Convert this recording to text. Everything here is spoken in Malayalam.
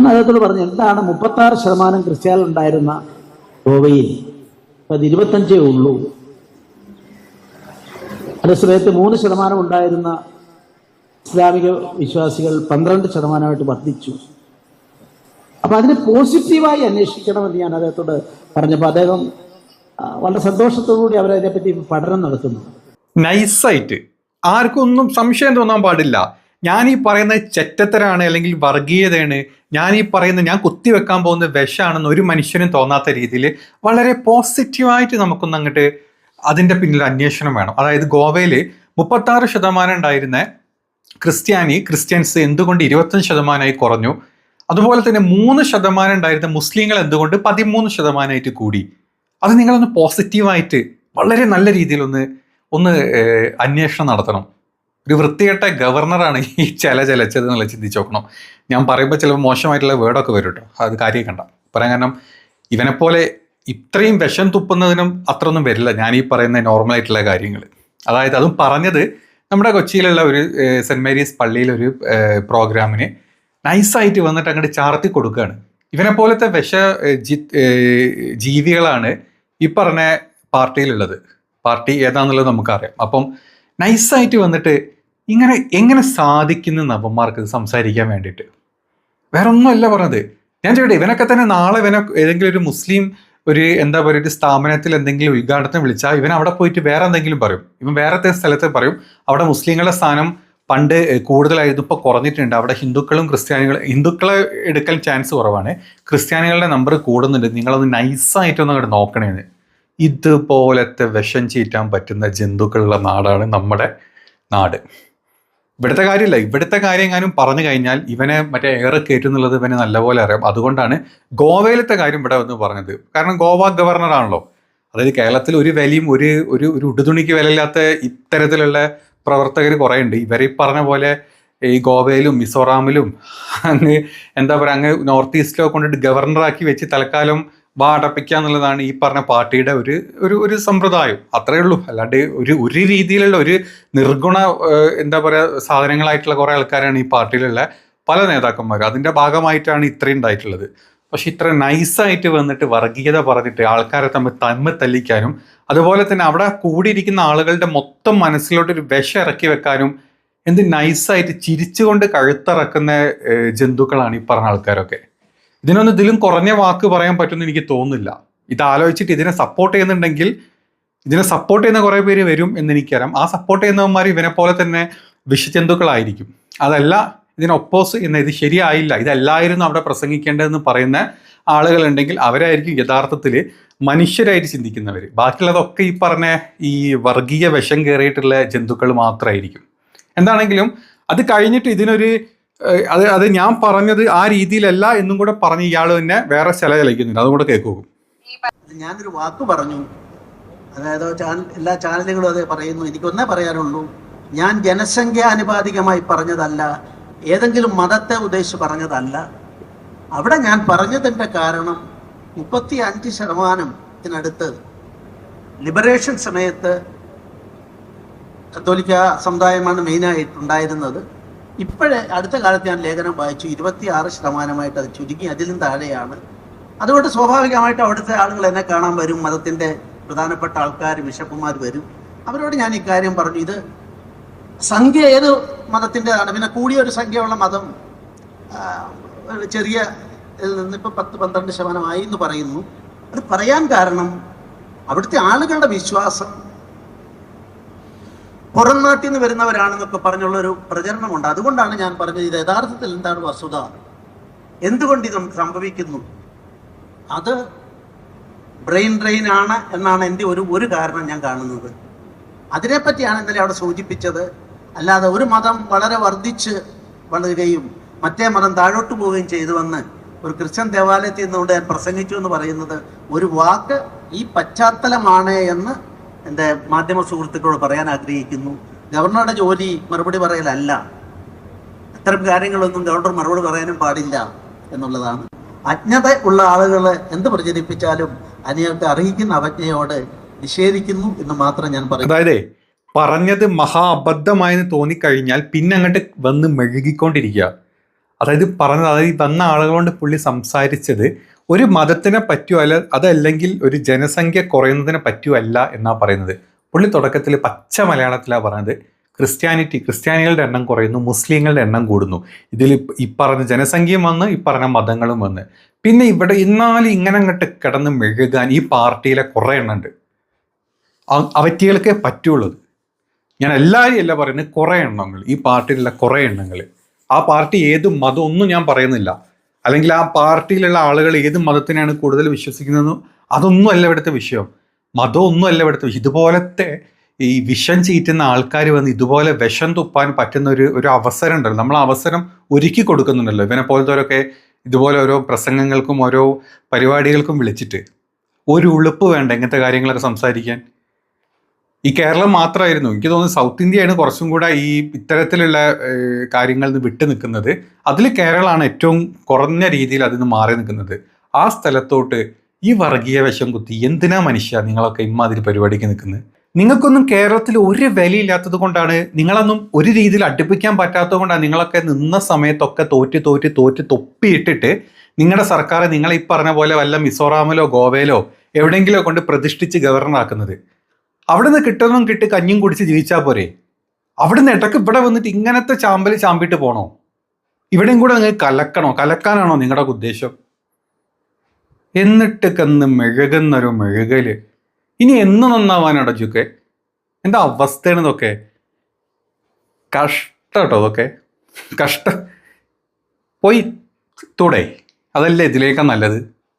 ഞാൻ അദ്ദേഹത്തോട് പറഞ്ഞു എന്താണ് മുപ്പത്തി ആറ് ശതമാനം ക്രിസ്ത്യാനികൾ ഉണ്ടായിരുന്ന ഗോവയിൽ? അത് ഇരുപത്തഞ്ചേ ഉള്ളൂ. അതേ സമയത്ത് മൂന്ന് ശതമാനം ഉണ്ടായിരുന്ന ഇസ്ലാമിക വിശ്വാസികൾ പന്ത്രണ്ട് ശതമാനമായിട്ട് വർദ്ധിച്ചു. അപ്പൊ അതിനെ പോസിറ്റീവായി അന്വേഷിക്കണമെന്ന് ഞാൻ അദ്ദേഹത്തോട് പറഞ്ഞപ്പോൾ അദ്ദേഹം വളരെ സന്തോഷത്തോടുകൂടി അവരതിനെപ്പറ്റി പഠനം നടത്തുന്നു. നൈസായിട്ട് ആർക്കും ഒന്നും സംശയം തോന്നാൻ പാടില്ല. ഞാൻ ഈ പറയുന്ന ചെറ്റത്തരാണ് അല്ലെങ്കിൽ വർഗീയതയാണ് ഞാൻ ഈ പറയുന്ന ഞാൻ കുത്തിവെക്കാൻ പോകുന്ന വിഷമാണെന്ന് ഒരു മനുഷ്യനും തോന്നാത്ത രീതിയിൽ വളരെ പോസിറ്റീവായിട്ട് നമുക്കൊന്ന് അങ്ങോട്ട് അതിന്റെ പിന്നിൽ അന്വേഷണം വേണം. അതായത് ഗോവയിൽ മുപ്പത്താറ് ശതമാനം ഉണ്ടായിരുന്ന ക്രിസ്ത്യാനി ക്രിസ്ത്യൻസ് എന്തുകൊണ്ട് ഇരുപത്തഞ്ച് ശതമാനമായി കുറഞ്ഞു? അതുപോലെ തന്നെ മൂന്ന് ശതമാനം ഉണ്ടായിരുന്ന മുസ്ലിങ്ങൾ എന്തുകൊണ്ട് പതിമൂന്ന് ശതമാനമായിട്ട് കൂടി? അത് നിങ്ങളൊന്ന് പോസിറ്റീവായിട്ട് വളരെ നല്ല രീതിയിലൊന്ന് ഒന്ന് അന്വേഷണം നടത്തണം. ഒരു വൃത്തികെട്ട ഗവർണറാണ് ഈ ചില ചിലച്ചത് എന്നുള്ള ചിന്തിച്ച് നോക്കണം. ഞാൻ പറയുമ്പോൾ ചിലപ്പോൾ മോശമായിട്ടുള്ള വേർഡൊക്കെ വരും കേട്ടോ അത് കാര്യം കണ്ട. പറയാൻ കാരണം ഇവനെപ്പോലെ ഇത്രയും വിഷം തുപ്പുന്നതിനും അത്രയൊന്നും വരില്ല. ഞാൻ ഈ പറയുന്ന നോർമലായിട്ടുള്ള കാര്യങ്ങൾ അതായത് അതും പറഞ്ഞത് നമ്മുടെ കൊച്ചിയിലുള്ള ഒരു സെന്റ് മേരീസ് പള്ളിയിലൊരു പ്രോഗ്രാമിന് നൈസായിട്ട് വന്നിട്ട് അങ്ങോട്ട് ചാർത്തി കൊടുക്കുകയാണ് ഇവനെ പോലത്തെ വിഷ ജീവികളാണ് ഈ പറഞ്ഞ പാർട്ടിയിലുള്ളത്. പാർട്ടി ഏതാണെന്നുള്ളത് നമുക്കറിയാം. അപ്പം നൈസായിട്ട് വന്നിട്ട് ഇങ്ങനെ എങ്ങനെ സാധിക്കുന്ന നവന്മാർക്ക് സംസാരിക്കാൻ വേണ്ടിയിട്ട്? വേറെ ഒന്നുമല്ല പറഞ്ഞത്. ഞാൻ ചോദിക്കട്ടെ ഇവനൊക്കെ തന്നെ നാളെ ഇവനെ ഏതെങ്കിലും ഒരു മുസ്ലിം ഒരു എന്താ പറയുക ഒരു സ്ഥാപനത്തിൽ എന്തെങ്കിലും ഉദ്ഘാടനത്തിന് വിളിച്ചാൽ ഇവൻ അവിടെ പോയിട്ട് വേറെ എന്തെങ്കിലും പറയും. ഇവൻ വേറത്തെ സ്ഥലത്ത് പറയും. അവിടെ മുസ്ലിങ്ങളുടെ സ്ഥാനം പണ്ട് കൂടുതലായിരുന്നു. ഇപ്പോൾ കുറഞ്ഞിട്ടുണ്ട്. അവിടെ ഹിന്ദുക്കളും ക്രിസ്ത്യാനികളും ഹിന്ദുക്കളെ എടുക്കൽ ചാൻസ് കുറവാണ്. ക്രിസ്ത്യാനികളുടെ നമ്പർ കൂടുന്നുണ്ട്. നിങ്ങളൊന്ന് നൈസായിട്ടൊന്നും അങ്ങോട്ട് നോക്കണേന്ന്. ഇതുപോലത്തെ വിഷം ചീറ്റാൻ പറ്റുന്ന ജന്തുക്കളുള്ള നാടാണ് നമ്മുടെ നാട്. ഇവിടുത്തെ കാര്യമില്ല. ഇവിടുത്തെ കാര്യം എങ്ങാനും പറഞ്ഞു കഴിഞ്ഞാൽ ഇവനെ മറ്റേ ഏറെ കയറ്റുന്നുള്ളത് ഇവനെ നല്ലപോലെ അറിയാം. അതുകൊണ്ടാണ് ഗോവയിലത്തെ കാര്യം ഇവിടെ വന്ന് പറഞ്ഞത്. കാരണം ഗോവ ഗവർണർ ആണല്ലോ. അതായത് കേരളത്തിൽ ഒരു വിലയും ഒരു ഒരു ഒരു ഉടുതുണിക്ക് വിലയില്ലാത്ത ഇത്തരത്തിലുള്ള പ്രവർത്തകർ കുറേ ഉണ്ട് ഇവരെ പറഞ്ഞ പോലെ ഈ ഗോവയിലും മിസോറാമിലും അങ്ങ് എന്താ പറയുക അങ്ങ് നോർത്ത് ഈസ്റ്റിലൊക്കെ കൊണ്ടിട്ട് ഗവർണറാക്കി വെച്ച് തൽക്കാലം വാ എന്നുള്ളതാണ് ഈ പറഞ്ഞ പാർട്ടിയുടെ ഒരു ഒരു ഒരു സമ്പ്രദായം. അത്രയേ ഉള്ളൂ. അല്ലാണ്ട് ഒരു ഒരു രീതിയിലുള്ള ഒരു നിർഗുണ എന്താ പറയുക സാധനങ്ങളായിട്ടുള്ള കുറേ ആൾക്കാരാണ് ഈ പാർട്ടിയിലുള്ള പല നേതാക്കന്മാരും. അതിന്റെ ഭാഗമായിട്ടാണ് ഇത്രയും ഉണ്ടായിട്ടുള്ളത്. പക്ഷെ ഇത്ര നൈസായിട്ട് വന്നിട്ട് വർഗീയത പറഞ്ഞിട്ട് ആൾക്കാരെ തമ്മിൽ തമ്മിൽ തല്ലിക്കാനും അതുപോലെ തന്നെ അവിടെ കൂടിയിരിക്കുന്ന ആളുകളുടെ മൊത്തം മനസ്സിലോട്ട് ഒരു വിഷം ഇറക്കി വെക്കാനും എന്ത് നൈസായിട്ട് ചിരിച്ചുകൊണ്ട് കഴുത്തിറക്കുന്ന ജന്തുക്കളാണ് ഈ പറഞ്ഞ ആൾക്കാരൊക്കെ. ഇതിനൊന്നും ഇതിലും കുറഞ്ഞ വാക്ക് പറയാൻ പറ്റുമെന്ന് എനിക്ക് തോന്നുന്നില്ല. ഇത് ആലോചിച്ചിട്ട് ഇതിനെ സപ്പോർട്ട് ചെയ്യുന്നുണ്ടെങ്കിൽ ഇതിനെ സപ്പോർട്ട് ചെയ്യുന്ന കുറേ പേര് വരും എന്ന് എനിക്കറിയാം. ആ സപ്പോർട്ട് ചെയ്യുന്നവന്മാർ ഇവനെ പോലെ തന്നെ വിഷജന്തുക്കളായിരിക്കും. അതല്ല ഇതിന് ഒപ്പോസ് എന്ന ഇത് ശരിയായില്ല. ഇതല്ലായിരുന്നു അവിടെ പ്രസംഗിക്കേണ്ടതെന്ന് പറയുന്ന ആളുകളുണ്ടെങ്കിൽ അവരായിരിക്കും യഥാർത്ഥത്തിൽ മനുഷ്യരായിട്ട് ചിന്തിക്കുന്നവർ ബാക്കിയുള്ളതൊക്കെ ഈ പറഞ്ഞ ഈ വർഗീയ വിഷം കയറിയിട്ടുള്ള ജന്തുക്കൾ മാത്രമായിരിക്കും എന്താണെങ്കിലും അത് കഴിഞ്ഞിട്ട് ഇതിനൊരു അത് അത് ഞാൻ പറഞ്ഞത് ആ രീതിയിലല്ല എന്നും കൂടെ പറഞ്ഞ് ഇയാൾ തന്നെ വേറെ ചില ചലയ്ക്കുന്നുണ്ട് അതും കൂടെ കേൾക്കും. ഞാനൊരു വാക്ക് പറഞ്ഞു. അതായത് എല്ലാ ചാനലുകളും അതേ പറയുന്നു. എനിക്കൊന്നേ പറയാനുള്ളൂ. ഞാൻ ജനസംഖ്യാനുപാതികമായി പറഞ്ഞതല്ല. ഏതെങ്കിലും മതത്തെ ഉദ്ദേശിച്ച് പറഞ്ഞതല്ല. അവിടെ ഞാൻ പറഞ്ഞതിന്റെ കാരണം മുപ്പത്തി അഞ്ച് ശതമാനത്തിനടുത്ത് ലിബറേഷൻ സമയത്ത് കത്തോലിക്ക സമുദായമാണ് മെയിനായിട്ടുണ്ടായിരുന്നത് ഇപ്പോഴേ അടുത്ത കാലത്ത് ഞാൻ ലേഖനം വായിച്ചു. ഇരുപത്തി ആറ് ശതമാനമായിട്ട് അത് ചുരുങ്ങി അതിലും താഴെയാണ്. അതുകൊണ്ട് സ്വാഭാവികമായിട്ട് അവിടുത്തെ ആളുകൾ എന്നെ കാണാൻ വരും. മതത്തിന്റെ പ്രധാനപ്പെട്ട ആൾക്കാർ ബിഷപ്പുമാർ വരും. അവരോട് ഞാൻ ഇക്കാര്യം പറഞ്ഞു. ഇത് സംഖ്യ ഏത് മതത്തിന്റെതാണ്? പിന്നെ കൂടിയ ഒരു സംഖ്യയുള്ള മതം ചെറിയ ഇതിൽ നിന്ന് ഇപ്പം പത്ത് പന്ത്രണ്ട് ശതമാനമായി എന്ന് പറയുന്നു. അത് പറയാൻ കാരണം അവിടുത്തെ ആളുകളുടെ വിശ്വാസം പുറം നാട്ടിൽ നിന്ന് വരുന്നവരാണെന്നൊക്കെ പറഞ്ഞുള്ള ഒരു പ്രചരണമുണ്ട്. അതുകൊണ്ടാണ് ഞാൻ പറഞ്ഞത് ഇത് യഥാർത്ഥത്തിൽ എന്താണ് വസ്തുത? എന്തുകൊണ്ട് ഇത് സംഭവിക്കുന്നു? അത് ബ്രെയിൻ ഡ്രെയിൻ ആണ് എന്നാണ് എന്റെ ഒരു ഒരു കാരണം ഞാൻ കാണുന്നത്. അതിനെപ്പറ്റിയാണ് ഇന്നലെ അവിടെ സൂചിപ്പിച്ചത്. അല്ലാതെ ഒരു മതം വളരെ വർദ്ധിച്ച് വളരുകയും മറ്റേ മതം താഴോട്ട് പോവുകയും ചെയ്തുവെന്ന് ഒരു ക്രിസ്ത്യൻ ദേവാലയത്തിൽ നിന്നുകൊണ്ട് ഞാൻ പ്രസംഗിച്ചു എന്ന് പറയുന്നത് ഒരു വാക്ക് ഈ പശ്ചാത്തലമാണ് എന്ന് എന്റെ മാധ്യമ സുഹൃത്തുക്കളോട് പറയാൻ ആഗ്രഹിക്കുന്നു. ഗവർണറുടെ ജോലി മറുപടി പറയലല്ല. അത്തരം കാര്യങ്ങളൊന്നും ഗവർണർ മറുപടി പറയാനും പാടില്ല എന്നുള്ളതാണ്. അജ്ഞത ഉള്ള ആളുകൾ എന്ത് പ്രചരിപ്പിച്ചാലും അതിനൊക്കെ അറിയിക്കുന്ന അവജ്ഞയോട് നിഷേധിക്കുന്നു എന്ന് മാത്രം ഞാൻ പറയും അതായത് പറഞ്ഞത് മഹാ അബദ്ധമായെന്ന് തോന്നിക്കഴിഞ്ഞാൽ പിന്നെ അങ്ങോട്ട് വന്ന് മെഴുകിക്കൊണ്ടിരിക്കുക. അതായത് പറഞ്ഞത് അതായത് വന്ന ആളുകളോട് പുള്ളി സംസാരിച്ചത് ഒരു മതത്തിനെ പറ്റിയോ അല്ല അതല്ലെങ്കിൽ ഒരു ജനസംഖ്യ കുറയുന്നതിനെ പറ്റിയോ അല്ല എന്നാ പറയുന്നത്. പുള്ളി തുടക്കത്തിൽ പച്ച മലയാളത്തിലാണ് പറയുന്നത് ക്രിസ്ത്യാനിറ്റി ക്രിസ്ത്യാനികളുടെ എണ്ണം കുറയുന്നു മുസ്ലിങ്ങളുടെ എണ്ണം കൂടുന്നു. ഇതിൽ ഈ പറഞ്ഞ ജനസംഖ്യയും വന്ന് ഈ പറഞ്ഞ മതങ്ങളും വന്ന്. പിന്നെ ഇവിടെ ഇന്നാലും ഇങ്ങനെ അങ്ങോട്ട് കിടന്ന് മെഴുകാൻ ഈ പാർട്ടിയിലെ കുറേ എണ്ണമുണ്ട് അവറ്റികൾക്കേ പറ്റുള്ളൂ. ഞാൻ എല്ലാവരും അല്ല പറയുന്നത് കുറേ എണ്ണങ്ങൾ ഈ പാർട്ടിയിലുള്ള കുറേ എണ്ണങ്ങൾ. ആ പാർട്ടി ഏത് മതമൊന്നും ഞാൻ പറയുന്നില്ല. അല്ലെങ്കിൽ ആ പാർട്ടിയിലുള്ള ആളുകൾ ഏത് മതത്തിനാണ് കൂടുതൽ വിശ്വസിക്കുന്നതെന്നും അതൊന്നും അല്ല ഇവിടുത്തെ വിഷയം. മതം ഒന്നും അല്ല ഇവിടുത്തെ വിഷയം. ഇതുപോലത്തെ ഈ വിഷം ചീറ്റുന്ന ആൾക്കാർ വന്ന് ഇതുപോലെ വിഷം തുപ്പാൻ പറ്റുന്ന ഒരു ഒരു അവസരം ഉണ്ടല്ലോ. നമ്മൾ അവസരം ഒരുക്കി കൊടുക്കുന്നുണ്ടല്ലോ. ഇവനെ പോലത്തവരൊക്കെ ഇതുപോലെ ഓരോ പ്രസംഗങ്ങൾക്കും ഓരോ പരിപാടികൾക്കും വിളിച്ചിട്ട് ഒരു ഉളുപ്പ് വേണ്ട ഇങ്ങനത്തെ കാര്യങ്ങളൊക്കെ സംസാരിക്കാൻ. ഈ കേരളം മാത്രമായിരുന്നു എനിക്ക് തോന്നുന്നു സൗത്ത് ഇന്ത്യയാണ് കുറച്ചും കൂടെ ഈ ഇത്തരത്തിലുള്ള കാര്യങ്ങളിൽ നിന്ന് വിട്ടു നിൽക്കുന്നത്. അതിൽ കേരളമാണ് ഏറ്റവും കുറഞ്ഞ രീതിയിൽ അതിൽ മാറി നിൽക്കുന്നത്. ആ സ്ഥലത്തോട്ട് ഈ വർഗീയ വശം കുത്തി എന്തിനാ മനുഷ്യ നിങ്ങളൊക്കെ ഇമാതിരി പരിപാടിക്ക് നിൽക്കുന്നത്? നിങ്ങൾക്കൊന്നും കേരളത്തിൽ ഒരു വിലയില്ലാത്തത് കൊണ്ടാണ് നിങ്ങളൊന്നും ഒരു രീതിയിൽ അടുപ്പിക്കാൻ പറ്റാത്തത് കൊണ്ടാണ് നിങ്ങളൊക്കെ നിന്ന സമയത്തൊക്കെ തോറ്റ് തോറ്റ് തോറ്റ് തൊപ്പിയിട്ടിട്ട് നിങ്ങളുടെ സർക്കാർ നിങ്ങളെ ഈ പറഞ്ഞ പോലെ വല്ല മിസോറാമിലോ ഗോവയിലോ എവിടെയെങ്കിലോ കൊണ്ട് പ്രതിഷ്ഠിച്ച് ഗവർണറാക്കുന്നത്. അവിടുന്ന് കിട്ടണം കിട്ടി കഞ്ഞും കുടിച്ച് ജീവിച്ചാൽ പോരെ. അവിടുന്ന് ഇടയ്ക്ക് ഇവിടെ വന്നിട്ട് ഇങ്ങനത്തെ ചാമ്പൽ ചാമ്പിട്ട് പോണോ? ഇവിടെയും കൂടെ നിങ്ങൾ കലക്കണോ? കലക്കാനാണോ നിങ്ങളുടെ ഉദ്ദേശം? എന്നിട്ട് കന്ന് മെഴുകുന്നൊരു മെഴുകൽ. ഇനി എന്ന് നന്നാവാനാടോ ചുക്കെ എന്താ അവസ്ഥയാണ് ഇതൊക്കെ? കഷ്ടട്ടോ ഇതൊക്കെ. കഷ്ട. പോയി. തൂടെ. അതല്ലേ ഇതിലേക്കാ നല്ലത്?